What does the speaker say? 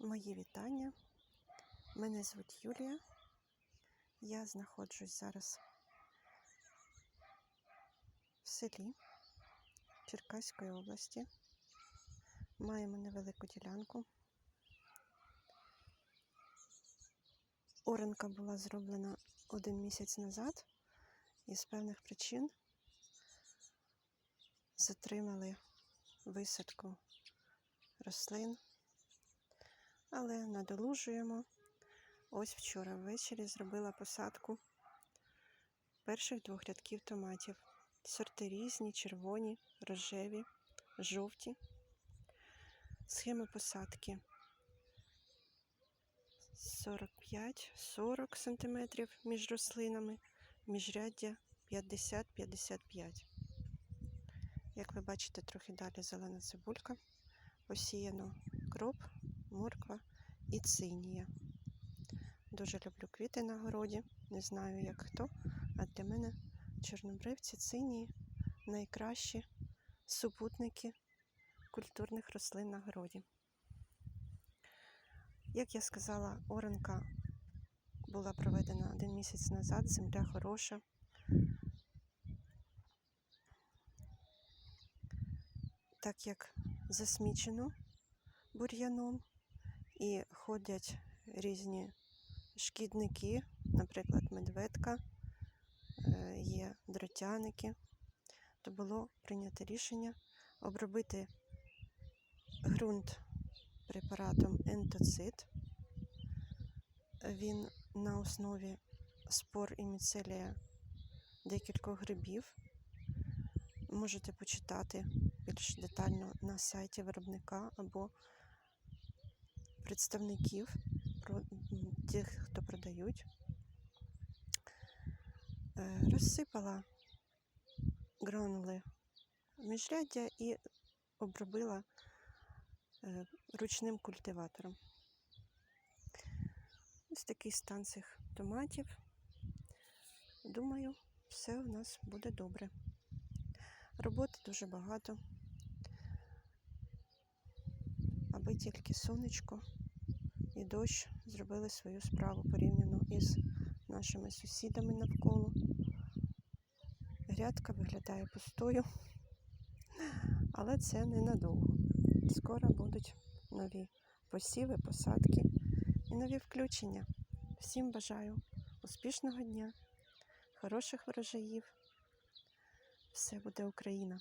Мої вітання. Мене звуть Юлія. Я знаходжусь зараз в селі Черкаської області. Маємо невелику ділянку. Оренка була зроблена один місяць назад і з певних причин затримали висадку рослин але надолужуємо. Ось вчора ввечері зробила посадку перших двох рядків томатів. Сорти різні, червоні, рожеві, жовті. Схема посадки 45-40 см між рослинами, міжряддя 50-55. Як ви бачите, трохи далі зелена цибулька, посіяно кроп, морква і цинія. Дуже люблю квіти на городі. Не знаю, як хто, а для мене чорнобривці, цинії найкращі супутники культурних рослин на городі. Як я сказала, оранка була проведена один місяць назад, земля хороша. Так як засмічено бур'яном, і ходять різні шкідники, наприклад, медведка, е, є дротяники, то було прийнято рішення обробити ґрунт препаратом ентоцит. Він на основі спор і міцелія декількох грибів. Можете почитати більш детально на сайті виробника або представників тих, хто продають. Е, розсипала гранули міжряддя і обробила е, ручним культиватором. Ось такий стан цих томатів. Думаю, все у нас буде добре. Роботи дуже багато, аби тільки сонечко і дощ зробили свою справу порівняно із нашими сусідами навколо. Грядка виглядає пустою, але це ненадовго. Скоро будуть нові посіви, посадки і нові включення. Всім бажаю успішного дня, хороших врожаїв. Все буде Україна!